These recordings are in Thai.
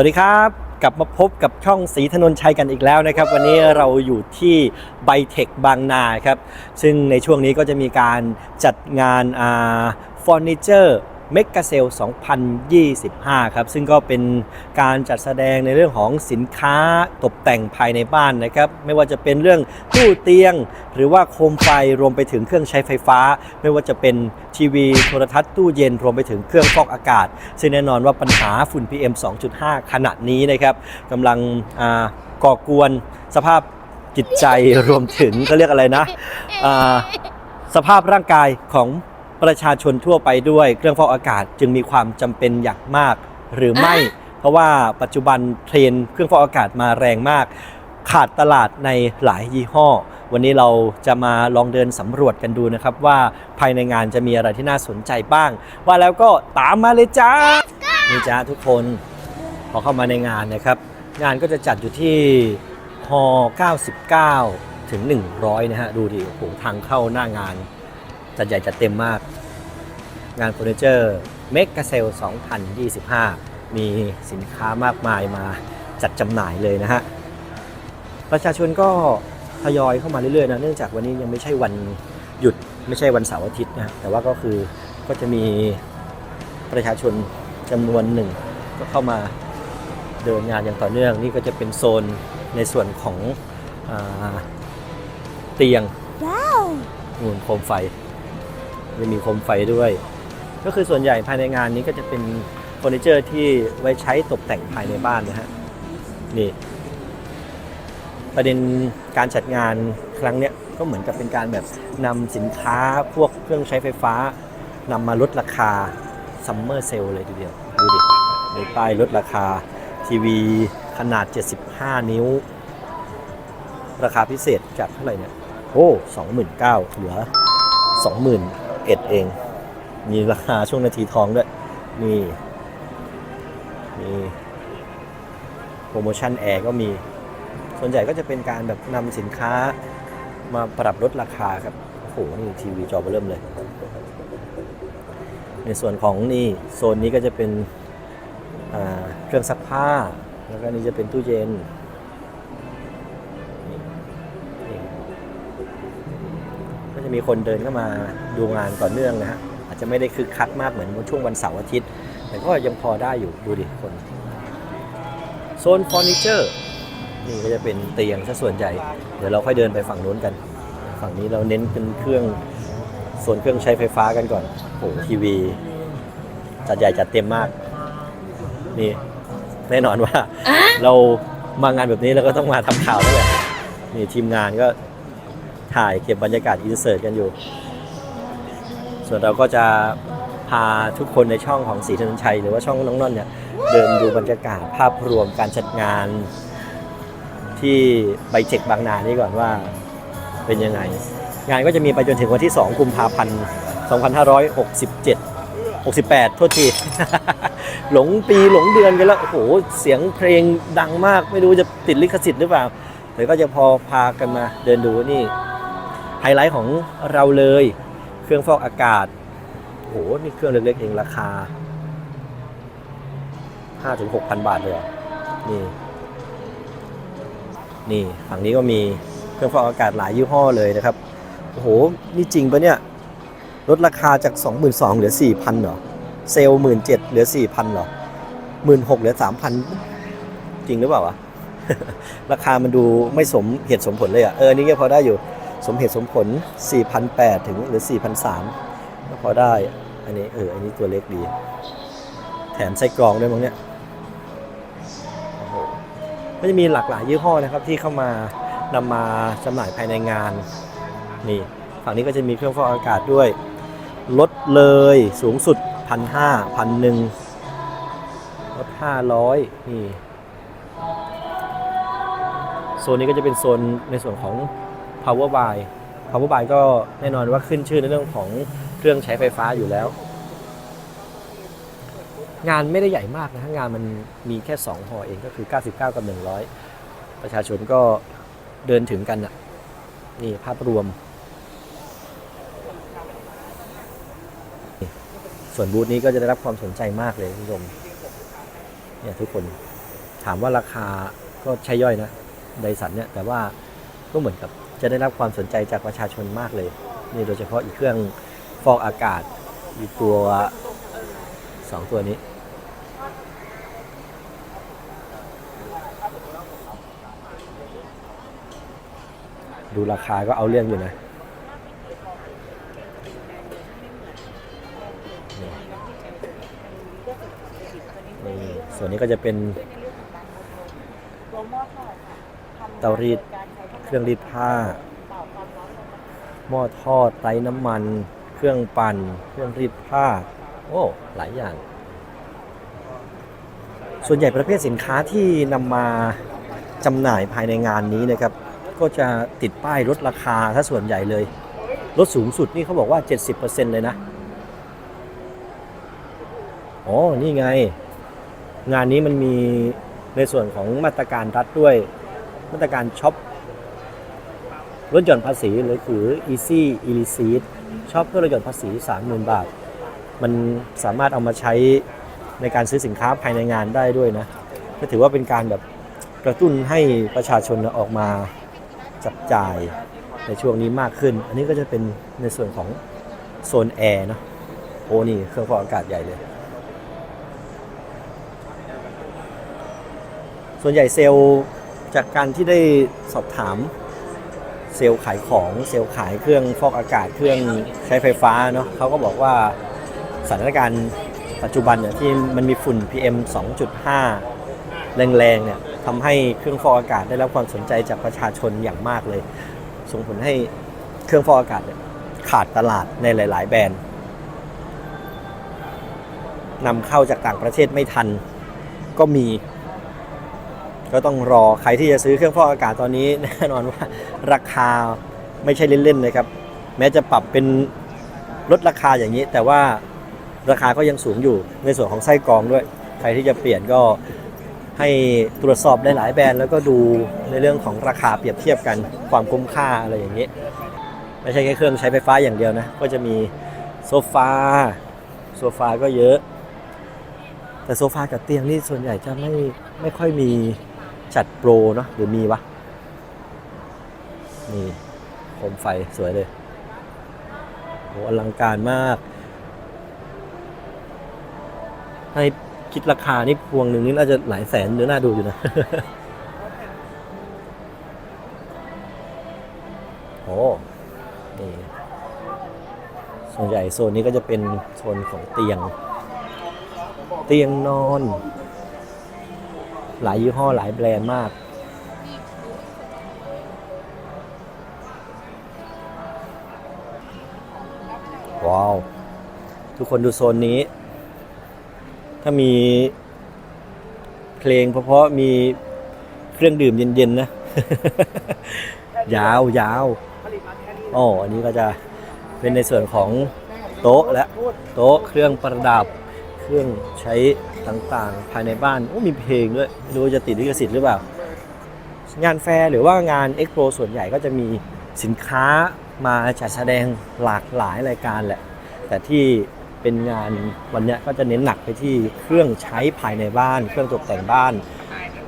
วัสดีครับกลับมาพบกับช่องสีถนนชัยกันอีกแล้วนะครับ วันนี้เราอยู่ที่ไบเทคบางนาครับ ซึ่งในช่วงนี้ก็จะมีการจัดงานเฟอร์นิเจอร์ เมกะเซล 2025 ครับ ซึ่งก็เป็นการจัดแสดงในเรื่องของสินค้าตกแต่งภายในบ้านนะครับ ไม่ว่าจะเป็นเรื่องตู้เตียง หรือว่าโคมไฟรวมไปถึงเครื่องใช้ไฟฟ้า ไม่ว่าจะเป็นทีวีโทรทัศน์ตู้เย็นรวมไปถึงเครื่องฟอกอากาศ ซึ่งแน่นอนว่าปัญหาฝุ่น PM 2.5 ขณะนี้นะครับกำลังก่อกวนสภาพจิตใจรวมถึงเขาเรียกอะไรนะสภาพร่างกายของ ประชาชนทั่วไปด้วยเครื่องฟอกอากาศจึงมีความจำเป็นอย่างมากหรือไม่ เพราะว่าปัจจุบันเทรนด์เครื่องฟอกอากาศมาแรงมาก ขาดตลาดในหลายยี่ห้อ วันนี้เราจะมาลองเดินสำรวจกันดูนะครับ ว่าภายในงานจะมีอะไรที่น่าสนใจบ้าง ว่าแล้วก็ตามมาเลยจ้านี่จ้าทุกคนพอเข้ามาในงานนะครับ งานก็จะจัดอยู่ที่ฮ99 ถึง 100 นะฮะ ดูดิโอ้โหทางเข้าหน้างาน จัดใหญ่จัดเต็มมาก งานเฟอร์นิเจอร์เมก a เซล 2025 มีสินค้ามากมายมาจัดจำหน่ายเลยนะฮะ ประชาชนก็ทยอยเข้ามาเรื่อยๆนะ เนื่องจากวันนี้ยังไม่ใช่วันหยุดไม่ใช่วันเสาร์อาทิตย์นะฮะแต่ว่าก็คือก็จะมีประชาชนจำนวนหนึ่ง ก็เข้ามาเดินงานอย่างต่อเนื่อง นี่ก็จะเป็นโซนในส่วนของอาเตียงนูนโคมไฟ จะมีโคมไฟด้วย ก็คือส่วนใหญ่ภายในงานนี้ก็จะเป็นเฟอร์นิเจอร์ที่ไว้ใช้ตกแต่งภายในบ้านนะฮะนี่ประเด็นการจัดงานครั้งเนี้ยก็เหมือนกับเป็นการแบบนำสินค้าพวกเครื่องใช้ไฟฟ้านำมาลดราคาซัมเมอร์เซลเลยทีเดียว ดูดิมีป้ายลดราคาทีวีขนาด 75 นิ้ว ราคาพิเศษจากเท่าไหร่เนี่ย โอ้ 29,000เหลือ 1 เอง มีราคาช่วงนาทีทองด้วย นี่มีโปรโมชั่นแอร์ก็มี ส่วนใหญ่ก็จะเป็นการแบบนำสินค้ามาปรับลดราคาครับ โอ้โห นี่ทีวีจอเบอร์เริ่มเลย ในส่วนของนี่โซนนี้ก็จะเป็นเครื่องซักผ้า แล้วก็นี่จะเป็นตู้เย็น จะมีคนเดินเข้ามาดูงานต่อเนื่องนะฮะอาจจะไม่ได้คึกคักมากเหมือนช่วงวันเสาร์อาทิตย์ แต่ก็ยังพอได้อยู่ดูดิคนโซนเฟอร์นิเจอร์นี่ก็จะเป็นเตียงซะส่วนใหญ่ เดี๋ยวเราค่อยเดินไปฝั่งนู้นกัน ฝั่งนี้เราเน้นเป็นเครื่องโซนเครื่องใช้ไฟฟ้ากันก่อนโอ้โหทีวี จัดใหญ่จัดเต็มมาก นี่แน่นอนว่า เรามางานแบบนี้เราก็ต้องมาทำข่าวแล้วแหละนี่ทีมงานก็ ถ่ายเก็บบรรยากาศอินเสิร์ตกันอยู่ ส่วนเราก็จะพาทุกคนในช่องของสีธนชัย หรือว่าช่องน้องนนท์เนี่ยเดินดูบรรยากาศภาพรวมการจัดงานที่ไบเทคบางนานี่ก่อนว่าเป็นยังไง งานก็จะมีไปจนถึงวันที่ 2 กุมภาพันธ์ 2567 68 โทษที หลงปีหลงเดือนกันแล้ว โอ้โห เสียงเพลงดังมาก ไม่รู้จะติดลิขสิทธิ์หรือเปล่าแต่ก็จะพอพากันมาเดินดูนี่ ไฮไลท์ของเราเลย เครื่องฟอกอากาศโอ้โหนี่เครื่องเล็กๆเองราคา5-6,000 บาทเลยนี่ นี่ฝั่งนี้ก็มีเครื่องฟอกอากาศหลายยี่ห้อเลยนะครับ โอ้โห นี่จริงปะเนี่ย ลดราคาจาก 22,000เหลือ 4,000เหรอ เซลล์17,000เหลือ 4,000เหรอ16,000เหลือ 3,000 จริงหรือเปล่าวะ ราคามันดูไม่สมเหตุสมผลเลยอะ เออ นี่ก็พอได้อยู่ สมเหตุสมผล 4,800 ถึงหรือ 4,300ก็พอได้ อันนี้เออ อันนี้ตัวเล็กดี แถมไส้กรองด้วยมั้งเนี่ยโอ้โหก็จะมีหลากหลายยี่ห้อนะครับที่เข้ามานำมาจำหน่ายภายในงาน นี่ฝั่งนี้ก็จะมีเครื่องฟอกอากาศด้วย ลดเลยสูงสุดพันห้าพันหนึ่งลดห้าร้อยนี่ โซนนี้ก็จะเป็นโซนในส่วนของ power buy power buy ก็แน่นอนว่าขึ้นชื่อในเรื่องของเครื่องใช้ไฟฟ้าอยู่แล้ว งานไม่ได้ใหญ่มากนะงานมันมีแค่ 2 หอเองก็คือ 99 กับ 100 ประชาชนก็เดินถึงกันอะนี่ภาพรวม ส่วนบูธนี้ก็จะได้รับความสนใจมากเลยคุณผู้ชมเนี่ยทุกคนถามว่าราคาก็ใช้ย่อยนะไดสันเนี่ยแต่ว่าก็เหมือนกับ จะได้รับความสนใจจากประชาชนมากเลยนี่โดยเฉพาะอีกเครื่องฟอกอากาศอีกตัวสองตัวนี้ดูราคาก็เอาเรื่องอยู่นะนี่นี่ส่วนนี้ก็จะเป็นเตารีด เครื่องรีดผ้า หม้อทอดไร้น้ำมัน เครื่องปั่น เครื่องรีดผ้า โอ้ หลายอย่าง ส่วนใหญ่ประเภทสินค้าที่นำมาจำหน่ายภายในงานนี้นะครับ ก็จะติดป้ายลดราคาถ้าส่วนใหญ่เลย ลดสูงสุดนี่เขาบอกว่า 70%เลยนะ อ๋อ นี่ไง งานนี้มันมีในส่วนของมาตรการรัฐด้วย มาตรการช็อป ลดหย่อนภาษีหรือคือ easy e r e c e i t ชอปเพื่อลดหย่อนภาษี 30,000 บาท มันสามารถเอามาใช้ในการซื้อสินค้าภายในงานได้ด้วยนะ ก็ถือว่าเป็นการแบบกระตุ้นให้ประชาชนออกมาจับจ่ายในช่วงนี้มากขึ้น อันนี้ก็จะเป็นในส่วนของโซนแอร์เนาะโอ้นี่เครื่องฟอกอากาศใหญ่เลย ส่วนใหญ่เซลล์จากการที่ได้สอบถาม เซลล์ขายของเซลล์ขายเครื่องฟอกอากาศเครื่องใช้ไฟฟ้าเนาะเขาก็บอกว่าสถานการณ์ปัจจุบันเนี่ยที่มันมีฝุ่น PM 2.5 แรงๆเนี่ยทำให้เครื่องฟอกอากาศได้รับความสนใจจากประชาชนอย่างมากเลย ส่งผลให้เครื่องฟอกอากาศขาดตลาดในหลาย ๆ แบรนด์นำเข้าจากต่างประเทศไม่ทันก็มี ก็ต้องรอใครที่จะซื้อเครื่องฟอกอากาศตอนนี้แน่นอนว่าราคาไม่ใช่เล่นๆนะครับ แม้จะปรับเป็นลดราคาอย่างนี้ แต่ว่าราคาก็ยังสูงอยู่ในส่วนของไส้กรองด้วย ใครที่จะเปลี่ยนก็ให้ตรวจสอบหลายๆแบรนด์แล้วก็ดูในเรื่องของราคาเปรียบเทียบกันความคุ้มค่าอะไรอย่างนี้ ไม่ใช่แค่เครื่องใช้ไฟฟ้าอย่างเดียวนะ ก็จะมีโซฟาโซฟาก็เยอะ แต่โซฟากับเตียงนี่ส่วนใหญ่จะไม่ไม่ค่อยมี จัดโปรเนาะหรือมีวะ นี่โคมไฟสวยเลยโหอลังการมาก ให้คิดราคานี่พวงหนึ่งนี่น่าจะหลายแสนหรือน่าดูอยู่นะโอ้นี่ส่วนใหญ่โซนนี้ก็จะเป็นโซนของเตียง เตียงนอน หลายยี่ห้อหลายแบรนด์มาก ว้าว ทุกคนดูโซนนี้ ถ้ามีเพลงเพราะๆมีเครื่องดื่มเย็น ๆ นะ ยาวยาวอ๋ออันนี้ก็จะเป็นในส่วนของโต๊ะและโต๊ะเครื่องประดับ เครื่องใช้ ต่างๆ ภายในบ้านโอ้มีเพลงด้วยไม่รู้ว่าจะติดลิขสิทธิ์หรือเปล่า งานแฟร์หรือว่างานเอ็กโปส่วนใหญ่ก็จะมีสินค้ามาจัดแสดงหลากหลายรายการแหละ แต่ที่เป็นงานวันนี้ก็จะเน้นหนักไปที่เครื่องใช้ภายในบ้าน เครื่องตกแต่งบ้าน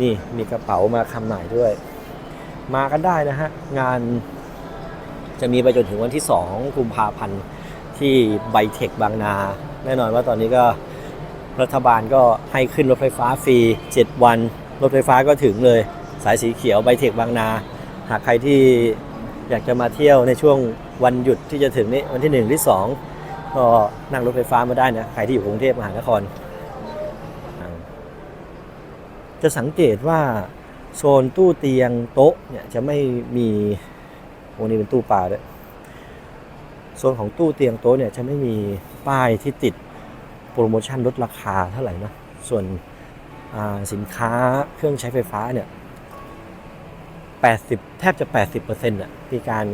นี่มีกระเป๋ามาคำหน่ายด้วย มากันได้นะฮะ งานจะมีไปจนถึงวันที่ 2 กุมภาพันธ์ที่ไบเทคบางนา แน่นอนว่าตอนนี้ก็ รัฐบาลก็ให้ขึ้นรถไฟฟ้าฟรี 7 วัน รถไฟฟ้าก็ถึงเลย สายสีเขียวไบเทคบางนา หากใครที่อยากจะมาเที่ยวในช่วงวันหยุดที่จะถึงนี้วันที่ 1 ที่ 2 ก็นั่งรถไฟฟ้ามาได้นะใครที่อยู่กรุงเทพมหานคร จะสังเกตว่าโซนตู้เตียงโต๊ะเนี่ยจะไม่มีโอ้นี่เป็นตู้ปลาด้วยโซนของตู้เตียงโต๊ะเนี่ยจะไม่มีป้ายที่ติด โปรโมชั่นลดราคาเท่าไหร่นะส่วนสินค้าเครื่องใช้ไฟฟ้าเนี่ย 80 แทบจะ 80%อะมีการ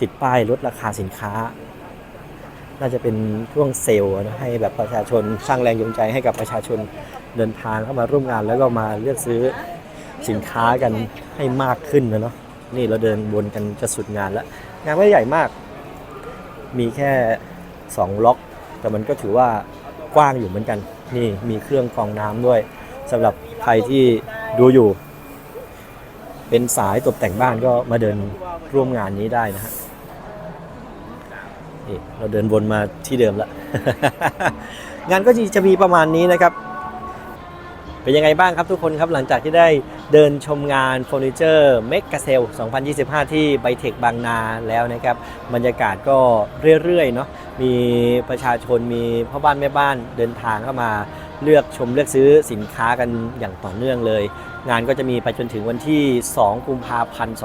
ติดป้ายลดราคาสินค้า น่าจะเป็นช่วงเซลล์นะให้แบบประชาชนสร้างแรงจูงใจให้กับประชาชนเดินทางเข้ามาร่วมงาน แล้วก็มาเลือกซื้อสินค้ากันให้มากขึ้นนะเนาะนี่เราเดินวนกันจะสุดงานแล้ว งานไม่ใหญ่มาก มีแค่ 2 ล็อก แต่มันก็ถือว่า กว้างอยู่เหมือนกัน นี่มีเครื่องกรองน้ำด้วยสำหรับใครที่ดูอยู่ เป็นสายตกแต่งบ้านก็มาเดินร่วมงานนี้ได้นะฮะนี่เราเดินวนมาที่เดิมละ งานก็จะมีประมาณนี้นะครับ เป็นยังไงบ้างครับทุกคนครับหลังจากที่ได้เดินชมงานเฟอร์นิเจอร์เมกะเซล 2025 ที่ไบเทคบางนาแล้วนะครับ บรรยากาศก็เรื่อยๆเนาะมีประชาชนมีพ่อบ้านแม่บ้านเดินทางเข้ามาเลือกชมเลือกซื้อสินค้ากันอย่างต่อเนื่องเลย งานก็จะมีไปจนถึงวันที่ 2 กุมภาพันธ์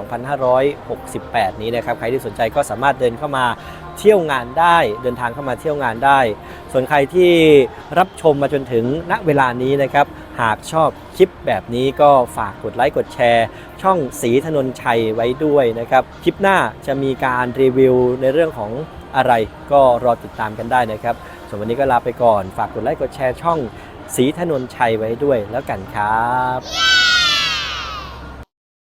2568 นี้นะครับ ใครที่สนใจก็สามารถเดินเข้ามาเที่ยวงานได้เดินทางเข้ามาเที่ยวงานได้ ส่วนใครที่รับชมมาจนถึงณเวลานี้นะครับ หากชอบคลิปแบบนี้ก็ฝากกดไลค์กดแชร์ ช่องสีถนนชัยไว้ด้วยนะครับ คลิปหน้าจะมีการรีวิวในเรื่องของอะไรก็รอติดตามกันได้นะครับส่วนวันนี้ก็ลาไปก่อน ฝากกดไลค์กดแชร์ช่องสีถนนชัยไว้ด้วยแล้วกันครับ